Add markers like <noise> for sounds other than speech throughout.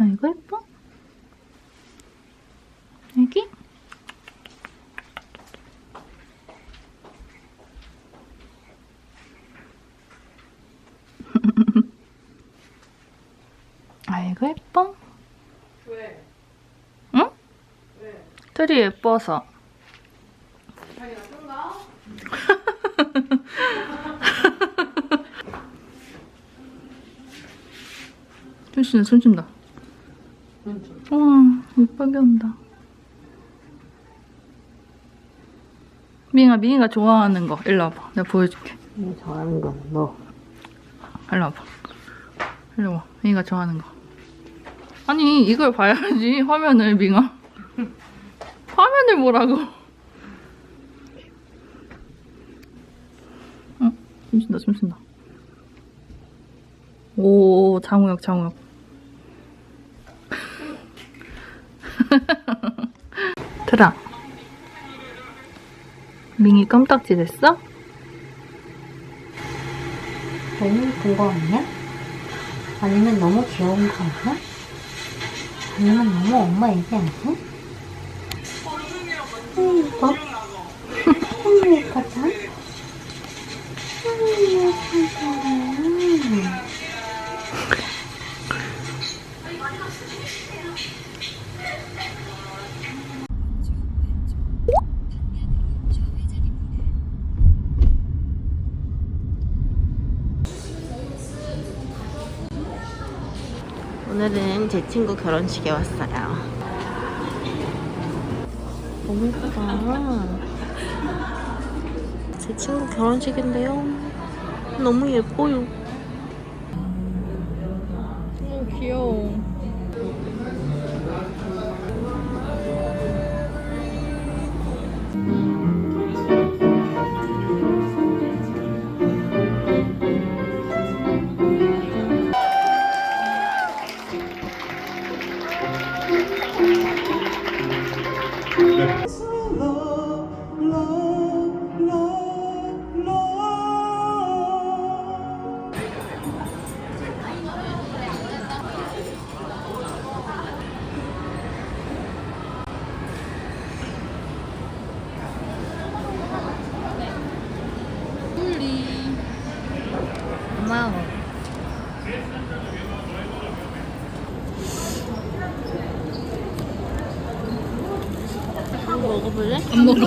아이고 예뻐. 애기? <laughs> 아이고 예뻐. 왜? 응? 왜? 틀이 예뻐서. 자기 나쁜가? 숨 쉰다, 숨 쉰다. 예쁘게 온다. 미인아, 미인가 좋아하는 거. 일로 와봐. 내가 보여줄게. 이 잘하는 건 너. 일로 와봐. 일로 와. 미인가 좋아하는 거. 아니, 이걸 봐야지. 화면을, 미인아. 화면을 보라고. 어, 숨 쉰다, 숨 쉰다. 오, 장우혁, 장우혁. <laughs> 트라. 민이 껌딱지 됐어? 너무 예쁜 거 아니야? 아니면 너무 귀여운 거 아니야? 아니면 너무 엄마 얘기 아니야? 음, 이뻐. 음, 예쁘다. 오늘은 제 친구 결혼식에 왔어요. 너무 예쁘다. 제 친구 결혼식인데요. 너무 예뻐요. 안 먹어.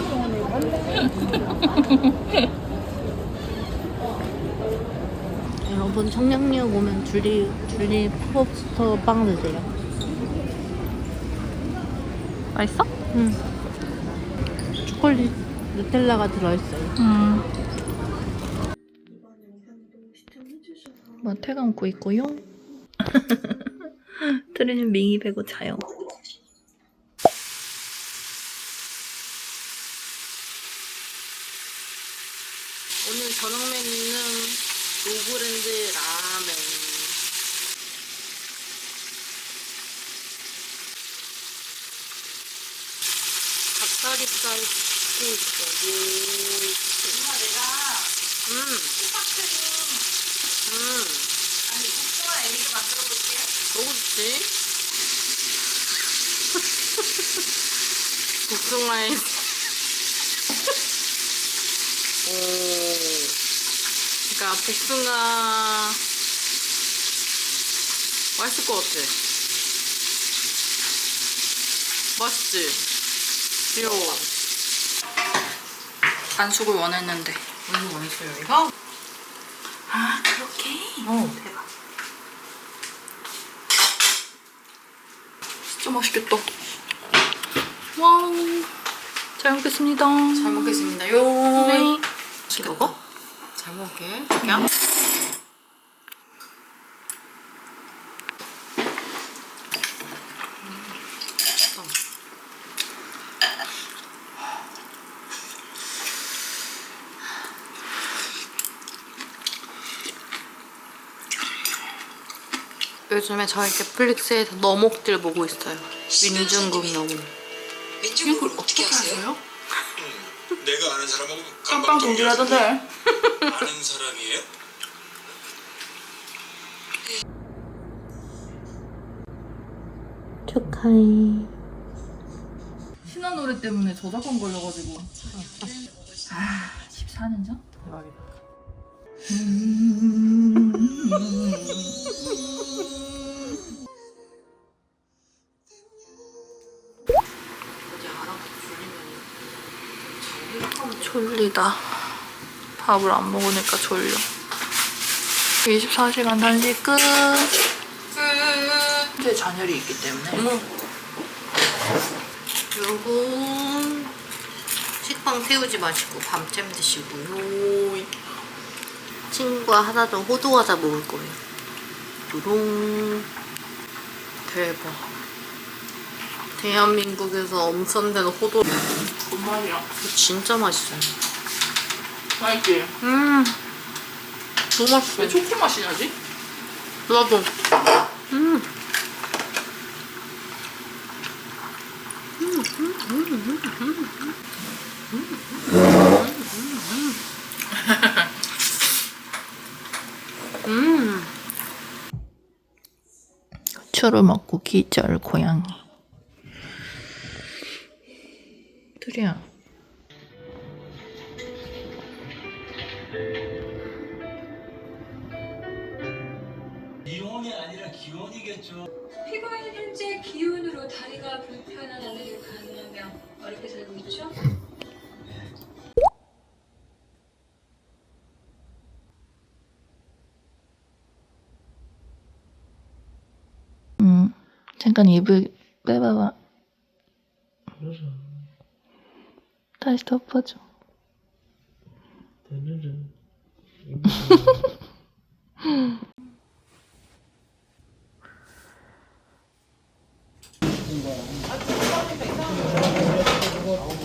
여러분 청량리역 오면 줄리 줄리 팝스터 빵 드세요. 맛있어? 응. 초콜릿 누텔라가 들어있어요. 음. 뭐 태감고 있고요. <laughs> 트리는 밍이 베고 자요. 오늘 저녁 메뉴는 노브랜드 라멘. 닭다리살 굽고 있어. 엄마 내가 음. 음. 아니 국수와 애기도 만들어 볼게. 너무 좋지? 복숭아에 오. 그러니까 복숭아 맛있을 것 같아. 맛있지? 귀여워. 반숙을 원했는데. 너무 맛있어요, 이거? 아 그렇게? 어, 대박. 진짜 맛있겠다. 와우. 잘 먹겠습니다. 잘 먹겠습니다. 요. 네. 맛있 먹을게. 그냥. 요즘에 저희 넷플릭스에서 너목들 보고 있어요. 민중국 너목. 민중국을 어떻게 아세요? 내가 아는 사람하고 깜빵 동질하던데. 아는 사람이에요? 축하해. 신화 노래 때문에 저작권 걸려가지고. 아, 14년 전? 대박이다. 졸리다. 밥을 안 먹으니까 졸려. 24시간 단식 끝. 현재 잔열이 있기 때문에. 여러분 식빵 태우지 마시고 밤잼 드시고요. 친구가 하나 더 호두과자 먹을 거예요. 두둥 대박. 대한민국에서 엄선된 호두 뭔 말이야? 진짜 맛있어요. 맛있지? 음, 너무 맛있어. 왜 초코 맛이 나지? 나도. 음. 음. 추를 먹고 기절 고양이. 둘이야. 피고인은 현재 기운으로 다리가 불편한 아내를 가능하며 어렵게 살고 있죠? 음, 잠깐 입을 빼봐봐. 다시 덮어줘. 저희 <laughs> 결국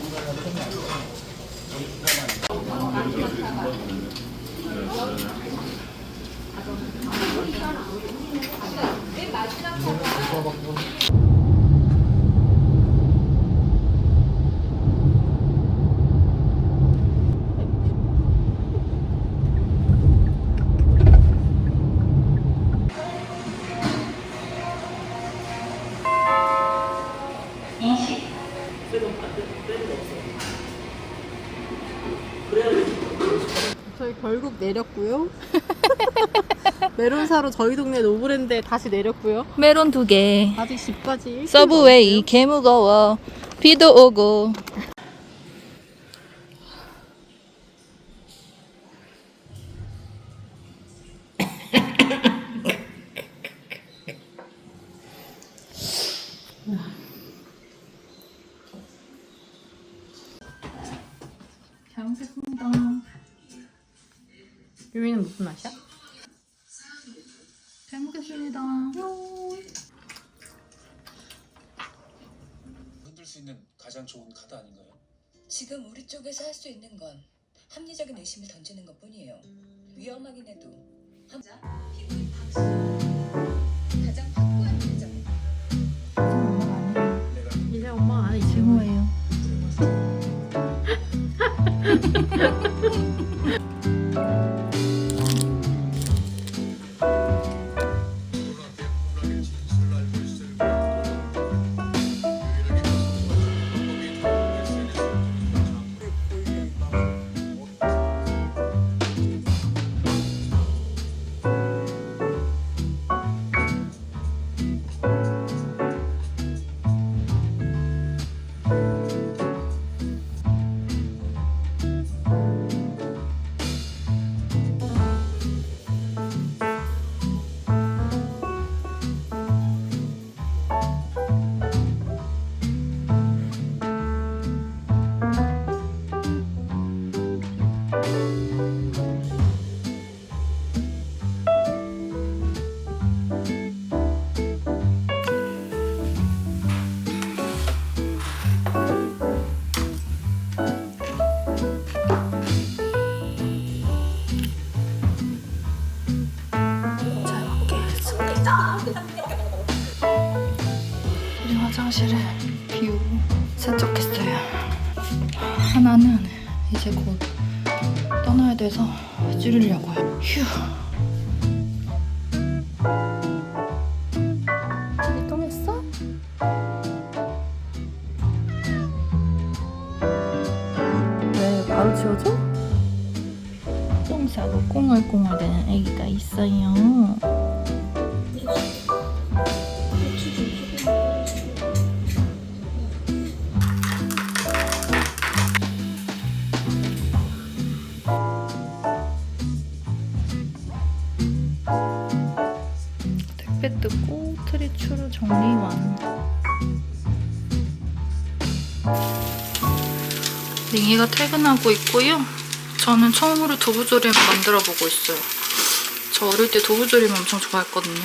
내렸고요. 메론 사러 저희 동네 노브랜드에 다시 내렸고요. 메론 두 개. 아직 집까지 서브웨이 개 무거워. 비도 오고. 잘 먹겠습니다. 흔들 수 있는 가장 좋은 카드 아닌가요? 지금 우리 쪽에서 할 수 있는 건 합리적인 의심을 던지는 것 뿐이에요. 위험하긴 해도 함자 가장 확고한 결정은 이제 엄마 안 해. 증오예요. 우리 화장실을 비우고 세척했어요. 하나는 이제 곧 떠나야 돼서 줄이려고요. 휴. 이동했어? 왜 바로 지워져? 똥 싸고 꽁얼꽁얼 되는 애기가 있어요. 링이가 퇴근하고 있고요. 저는 처음으로 두부조림 만들어 보고 있어요. 저 어릴 때 두부조림 엄청 좋아했거든요.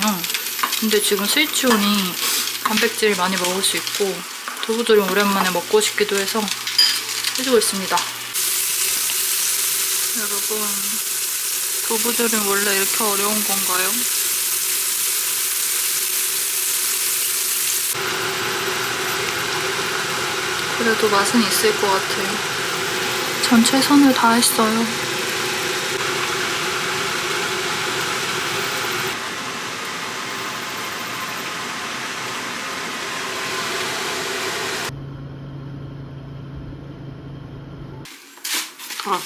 근데 지금 스위치온이 단백질 많이 먹을 수 있고 두부조림 오랜만에 먹고 싶기도 해서 해주고 있습니다. 여러분, 두부조림 원래 이렇게 어려운 건가요? 그래도 맛은 있을 것 같아요. 전 최선을 다했어요. 돌았다.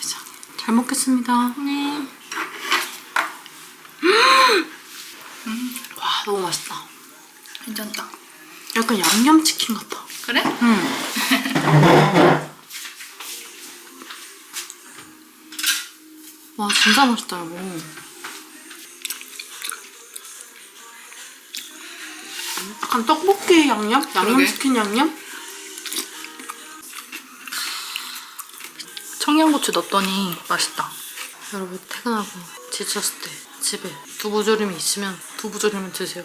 세상에. 잘 먹겠습니다. 네. 와, 너무 맛있다. 괜찮다. 약간 양념치킨 같아. 그래? 응. 와, 진짜 맛있다, 이거. 약간 떡볶이 양념? 양념치킨 양념? 청양고추 넣었더니 맛있다. 여러분 퇴근하고 지쳤을 때 집에 두부조림이 있으면 두부조림을 드세요.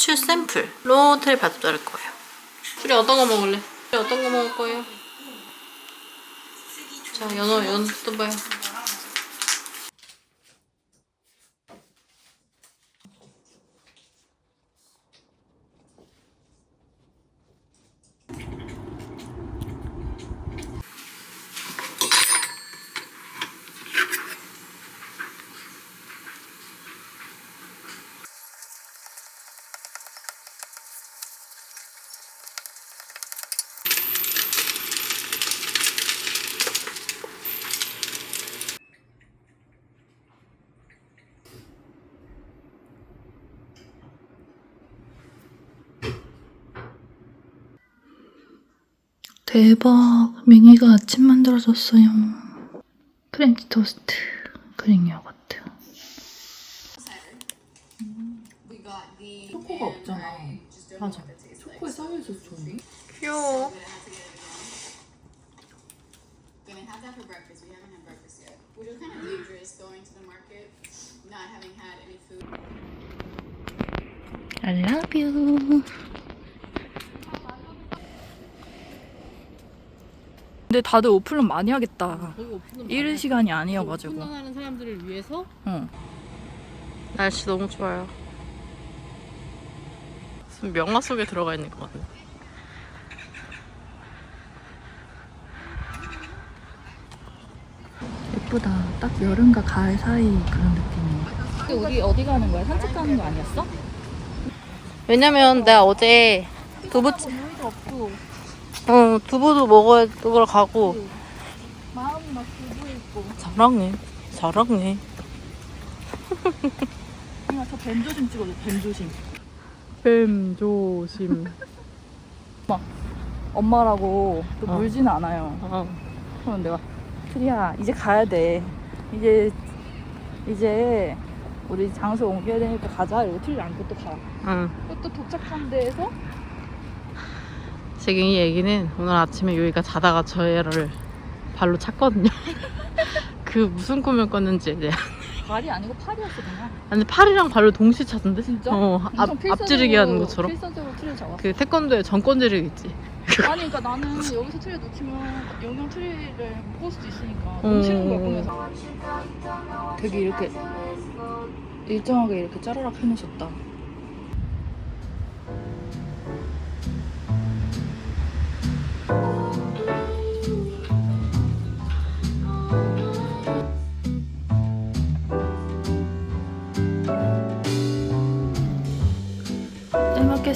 포켓추 샘플로 호텔 받을 거예요. 둘이 어떤 거 먹을래? 둘이 어떤 거 먹을 거예요? 자, 연어, 연어 뜯어봐요. 대박. 밍이가 아침 만들어줬어요. 프렌치 토스트, 그릭 요거트. 초코가 없잖아. 맞아. 초코에 쌓여있어서 좋은데? 귀여워. Have that 근데 다들 오픈런 많이 하겠다. 거기 오픈은 이른 시간이 아니어가지고. 오픈런하는 사람들을 위해서 응. 날씨 너무 좋아요. 무슨 명화 속에 들어가 있는 것 같네. 예쁘다. 딱 여름과 가을 사이 그런 느낌이야. 우리 어디 가는 거야? 산책 가는 거 아니었어? 왜냐면 내가 어제 두부 의미도 없고 어 두부도 먹어야 먹으러 가고 마음이 막 두부 있고. 잘하네 잘하네 <laughs> 그냥 저 뱀 조심 찍어줘. 뱀 조심. 뱀 조심 <laughs> 엄마라고 또 어. 물지는 않아요. 어. 그럼 내가 트리야 이제 가야 돼. 이제 이제 우리 장소 옮겨야 되니까 가자. 이러고 트리 안고 또 가. 응. 또 도착한 데에서 지금 이 얘기는 오늘 아침에 요이가 자다가 저 애를 발로 찼거든요 <laughs> 그 무슨 꿈을 꿨는지 이제 발이 아니고 팔이었어 그냥. 아니 팔이랑 발로 동시에 찼는데 진짜? 어 앞, 엄청 앞지르기 하는 것처럼 필사적으로 트리를 잡았어. 그 태권도에 전권지르기 있지 아니 그러니까 나는 여기서 트리를 놓치면 영영 트리를 못볼 수도 있으니까 음. 너무 싫은 거야 보면서 되게 이렇게 일정하게 이렇게 짜르락 해놓으셨다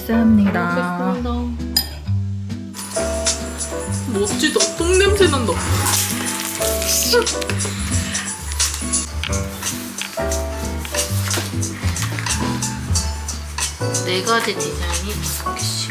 먹겠습니다 멋지다. 똥 냄새 난다. <laughs> 네 가지 디자인이 다섯 개씩.